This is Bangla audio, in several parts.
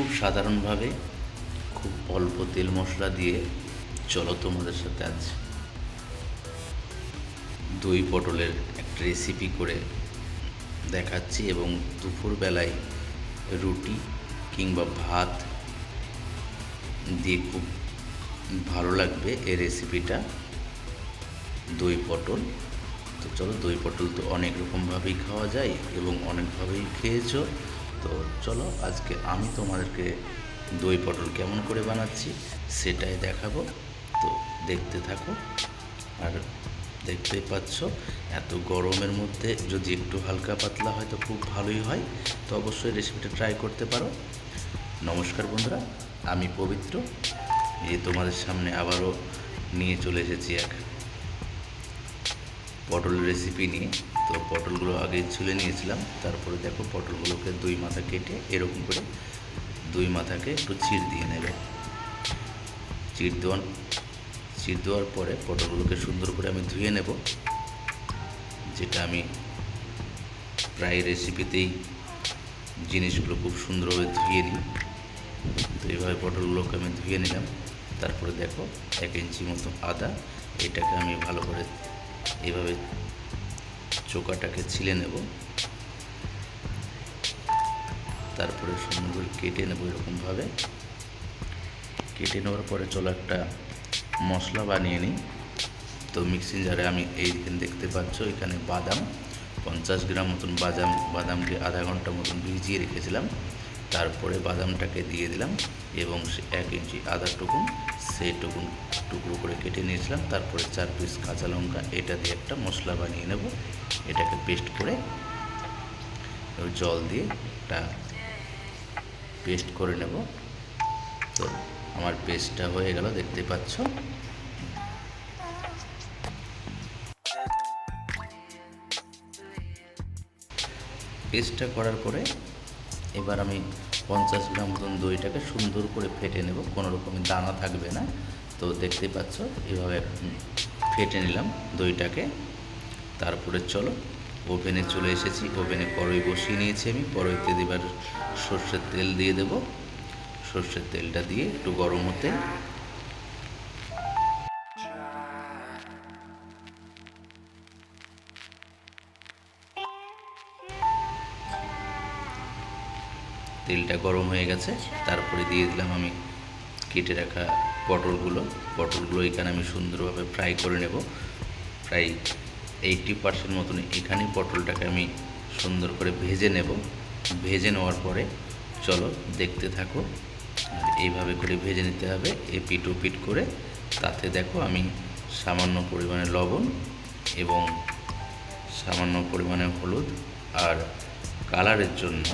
খুব সাধারণভাবে, খুব অল্প তেল মশলা দিয়ে, চলো তোমাদের সাথে আজ দই পটলের একটা রেসিপি করে দেখাচ্ছি এবং দুপুরবেলায় রুটি কিংবা ভাত দিয়ে খুব ভালো লাগবে এই রেসিপিটা দই পটল। তো চলো দই পটল তো অনেক রকমভাবেই খাওয়া যায় এবং অনেকভাবেই খেয়েছো। তো চলো আজকে আমি তোমাদেরকে দই পটল কেমন করে বানাচ্ছি সেটাই দেখাবো। তো দেখতে থাকো। আর দেখতেই পাচ্ছ, এত গরমের মধ্যে যদি একটু হালকা পাতলা হয় তো খুব ভালোই হয়। তো অবশ্যই রেসিপিটা ট্রাই করতে পারো। নমস্কার বন্ধুরা, আমি পবিত্র। এই তোমাদের সামনে আবারও নিয়ে চলে এসেছি এক পটল রেসিপি নিয়ে। তো পটলগুলো আগে ছুলে নিয়েছিলাম, তারপরে দেখো পটলগুলোকে দুই মাথা কেটে এরকম করে দুই মাথাকে একটু চিড় দিয়ে নেবে। চিড় দেওয়ার চিড় দেওয়ার পরে পটলগুলোকে সুন্দর করে আমি ধুয়ে নেব, যেটা আমি প্রায় রেসিপিতেই জিনিসগুলো খুব সুন্দরভাবে ধুয়ে নিই। তো এইভাবে পটলগুলোকে আমি ধুয়ে নিলাম, তারপরে দেখো এক ইঞ্চি মতো আদা, এটাকে আমি ভালো করে এইভাবে চোকাটাকে ছিলে নেব। তারপরে সুন্দর কেটে নেব এরকমভাবে। কেটে নেওয়ার পরে চলো একটা মশলা বানিয়ে নিই। তো মিক্সিং জারে আমি এইখানে দেখতে পাচ্ছ, এখানে বাদাম, পঞ্চাশ গ্রাম মতন বাদাম, বাদামকে আধা ঘণ্টা মতন ভিজিয়ে রেখেছিলাম। তারপরে বাদামটাকে দিয়ে দিলাম এবং এক ইঞ্চি আদা টুকুন সেই টুকুন টুকরো করে কেটে নিয়েছিলাম। তারপরে চার পিস কাঁচা লঙ্কা, এটা দিয়ে একটা মশলা বানিয়ে নেব। এটাকে পেস্ট করে জল দিয়ে একটা পেস্ট করে নেব। তো আমার পেস্টটা হয়ে গেল, দেখতে পাচ্ছ? পেস্টটা করার পরে এবার আমি পঞ্চাশ গ্রাম মতন দইটাকে সুন্দর করে ফেটে নেব, কোনো রকমের দানা থাকবে না। তো দেখতে পাচ্ছ, এভাবে ফেটে নিলাম দইটাকে। তারপরে চলো, ওভেনে চলে এসেছি। ওভেনে কড়াই বসিয়ে নিয়েছি আমি। কড়াইতে দেবার সর্ষের তেল দিয়ে দেব। সর্ষের তেলটা দিয়ে একটু গরম হতে তেলটা গরম হয়ে গেছে, তারপরে দিয়ে দিলাম আমি কেটে রাখা পটলগুলো। পটলগুলো এখানে আমি সুন্দরভাবে ফ্রাই করে নেব। প্রায় এইটটি পার্সেন্ট মতন এখানেই পটলটাকে আমি সুন্দর করে ভেজে নেব। ভেজে নেওয়ার পরে চলো দেখতে থাকো। এইভাবে করে ভেজে নিতে হবে এ পিট ও পিট করে। তাতে দেখো আমি সামান্য পরিমাণে লবণ এবং সামান্য পরিমাণে হলুদ আর কালারের জন্য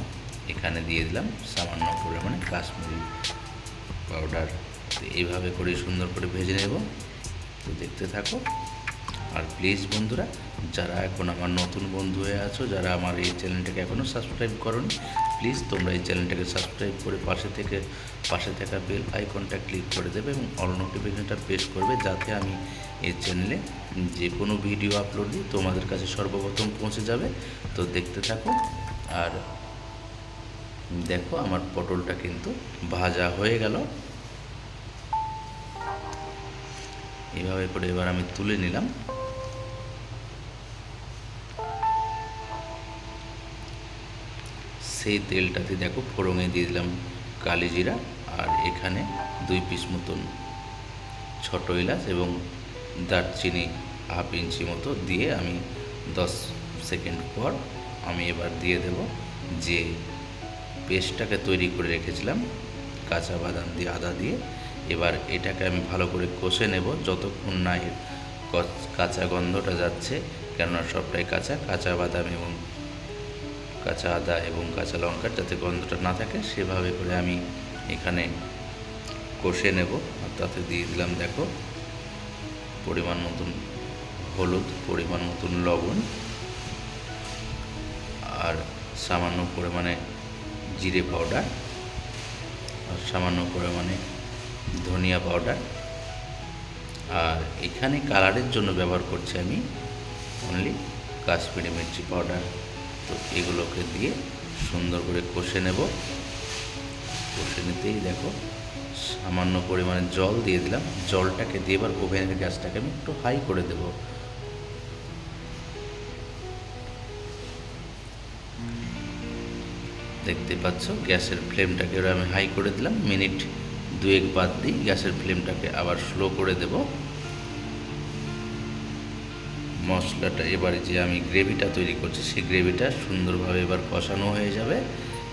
এখানে দিয়ে দিলাম। সামান্য পরিমাণে কাশ্মীরি পাউডার তো এইভাবে করে সুন্দর করে ভেজে নেব। তো দেখতে থাকো। আর প্লিজ বন্ধুরা, যারা এখন আমার নতুন বন্ধু হয়ে আছো, যারা আমার এই চ্যানেলটাকে এখনও সাবস্ক্রাইব করনি প্লিজ তোমরা এই চ্যানেলটাকে সাবস্ক্রাইব করে পাশে থেকে, পাশে থাকা বেল আইকনটা ক্লিক করে দেবে এবং অল নোটিফিকেশনটা প্রেস করবে, যাতে আমি এই চ্যানেলে যে কোনো ভিডিও আপলোড দিই তোমাদের কাছে সর্বপ্রথম পৌঁছে যাবে। তো দেখতে থাকো। আর দেখো, আমার পটলটা কিন্তু ভাজা হয়ে গেল। এভাবে করে এবার আমি তুলে নিলাম। সেই তেলটাতে দেখো ফোড়ঙে দিয়ে দিলাম কালি জিরা আর এখানে দুই পিস মতন ছোটো এলাচ এবং দারচিনি হাফ ইঞ্চি মতো দিয়ে আমি দশ সেকেন্ড পর আমি এবার দিয়ে দেব যে পেস্টটাকে তৈরি করে রেখেছিলাম, কাঁচা বাদাম দিয়ে, আদা দিয়ে। এবার এটাকে আমি ভালো করে কষে নেব যতক্ষণ না এর কাঁচা গন্ধটা যাচ্ছে, কেননা সবটাই কাঁচা কাঁচা বাদাম এবং কাঁচা আদা এবং কাঁচা লঙ্কার যাতে গন্ধটা না থাকে, সেভাবে করে আমি এখানে কষে নেব। আর তাতে দিয়ে দিলাম, দেখো, পরিমাণ মতন হলুদ, পরিমাণ মতন লবণ, আর সামান্য পরিমাণে জিরে পাউডার আর সামান্য পরিমাণে ধনিয়া পাউডার আর এখানে কালারের জন্য ব্যবহার করছি আমি অনলি কাশ্মীরি মির্চি পাউডার তো এগুলোকে দিয়ে সুন্দর করে কষে নেব। কষে নিতেই দেখো, সামান্য পরিমাণে জল দিয়ে দিলাম। জলটাকে দিয়ে এবার ওভেনের গ্যাসটাকে আমি একটু হাই করে দেবো। দেখতে পাচ্ছ, গ্যাসের ফ্লেমটাকে আমি হাই করে দিলাম। মিনিট দুয়েক বাদ দিই, গ্যাসের ফ্লেমটাকে আবার স্লো করে দেব। মশলাটা এবারে যে আমি গ্রেভিটা তৈরি করছি, সেই গ্রেভিটা সুন্দরভাবে এবার কষানো হয়ে যাবে।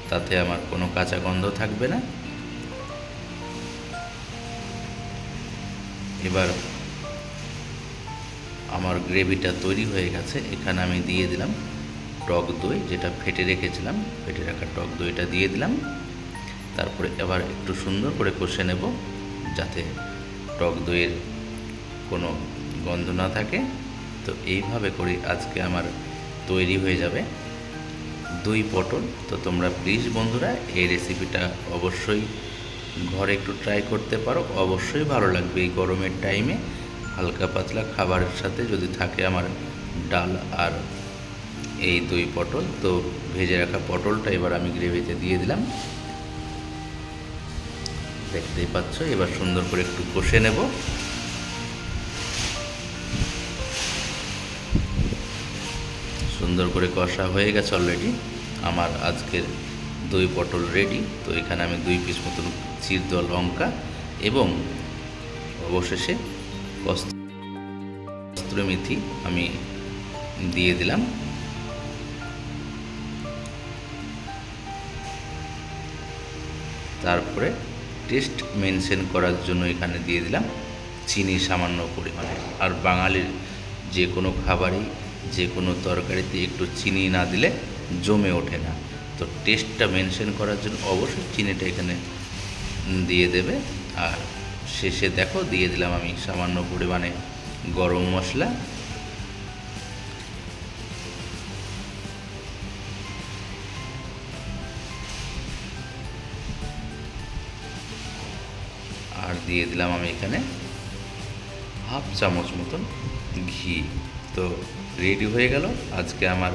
তাতে আমার কোনো কাঁচা গন্ধ থাকবে না। এবার আমার গ্রেভিটা তৈরি হয়ে গেছে, এখানে আমি দিয়ে দিলাম টক দই যেটা ফেটে রেখেছিলাম, ফেটে রাখা টক দইটা দিয়ে দিলাম। তারপরে এবার একটু সুন্দর করে কষে নেব যাতে টক দইয়ের কোনো গন্ধ না থাকে। তো এইভাবে করে আজকে আমার তৈরি হয়ে যাবে দই পটল। তো তোমরা প্লিজ বন্ধুরা, এই রেসিপিটা অবশ্যই ঘরে একটু ট্রাই করতে পারো। অবশ্যই ভালো লাগবে এই গরমের টাইমে হালকা পাতলা খাবারের সাথে যদি থাকে আমার ডাল আর এই দই পটল। তো ভেজে রাখা পটলটা এবার আমি গ্রেভিতে দিয়ে দিলাম। দেখতেই পাচ্ছ, এবার সুন্দর করে একটু কষে নেব। সুন্দর করে কষা হয়ে গেছে অলরেডি আমার আজকের দই পটল রেডি তো এখানে আমি দুই পিস মতন চির লঙ্কা এবং অবশেষে কস্তুরি মেথি আমি দিয়ে দিলাম। তারপরে টেস্ট মেনশন করার জন্য এখানে দিয়ে দিলাম চিনি সামান্য পরিমাণে। আর বাঙালির যে কোনো খাবারই, যে কোনো তরকারিতে একটু চিনি না দিলে জমে ওঠে না। তো টেস্টটা মেনশন করার জন্য অবশ্যই চিনিটা এখানে দিয়ে দেবে। আর শেষে দেখো, দিয়ে দিলাম আমি সামান্য পরিমাণে গরম মশলা। দিয়ে দিলাম আমি এখানে হাফ চামচ মতন ঘি। তো রেডি হয়ে গেল। আজকে আমার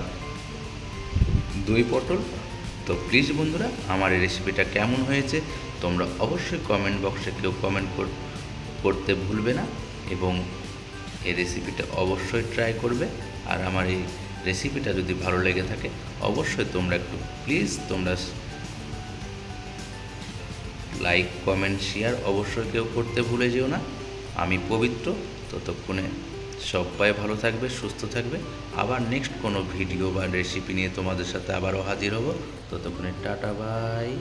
দই পটল। তো প্লিজ বন্ধুরা, আমার এই রেসিপিটা কেমন হয়েছে তোমরা অবশ্যই কমেন্ট বক্সে কেউ কমেন্ট করতে ভুলবে না এবং এই রেসিপিটা অবশ্যই ট্রাই করবে। আর আমার এই রেসিপিটা যদি ভালো লেগে থাকে, অবশ্যই তোমরা একটু প্লিজ তোমরা লাইক কমেন্ট শেয়ার অবশ্যই কেউ করতে ভুলে যেও না। আমি পবিত্র। ততক্ষণে সবাই ভালো থাকবে, সুস্থ থাকবে। আবার নেক্সট কোনো ভিডিও বা রেসিপি নিয়ে তোমাদের সাথে আবারও হাজির হব। ততক্ষণে টাটা বাই